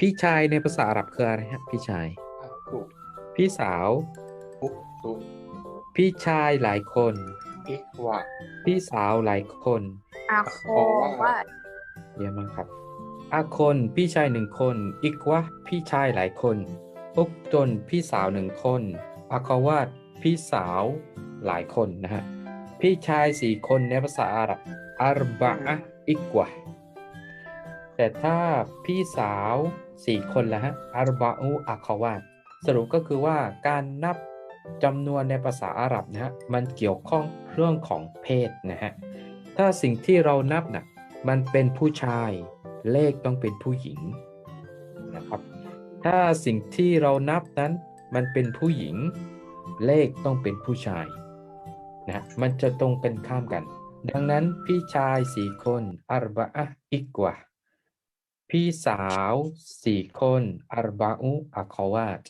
พี่ชายในภาษาอาหรับคืออะไรฮะพี่ชายอะกุพี่สาวอุตุพี่ชายหลายคนอิกวะพี่สาวหลายคนอาโควาตเยี่ยมมากครับอาคนพี่ชายหนึ่งคน อีกวะพี่ชายหลายคนอุกตนพี่สาวหนึ่งคนอาคาวาดพี่สาวหลายคนนะฮะพี่ชายสี่คนในภาษาอาหรับอารบะอะอีกวะ แต่ถ้าพี่สาวสี่คนละฮะอารบะอูอาคาวาดสรุปก็คือว่าการนับจำนวนในภาษาอาหรับนะฮะมันเกี่ยวข้องเรื่องของเพศนะฮะถ้าสิ่งที่เรานับนะมันเป็นผู้ชายเลขต้องเป็นผู้หญิงนะครับ ถ้าสิ่งที่เรานับนั้นมันเป็นผู้หญิง เลขต้องเป็นผู้ชายนะมันจะตรงกันข้ามกัน ดังนั้นพี่ชายสี่คนอารบะอะอีกว่า พี่สาวสี่คนอารบะอุอะควาต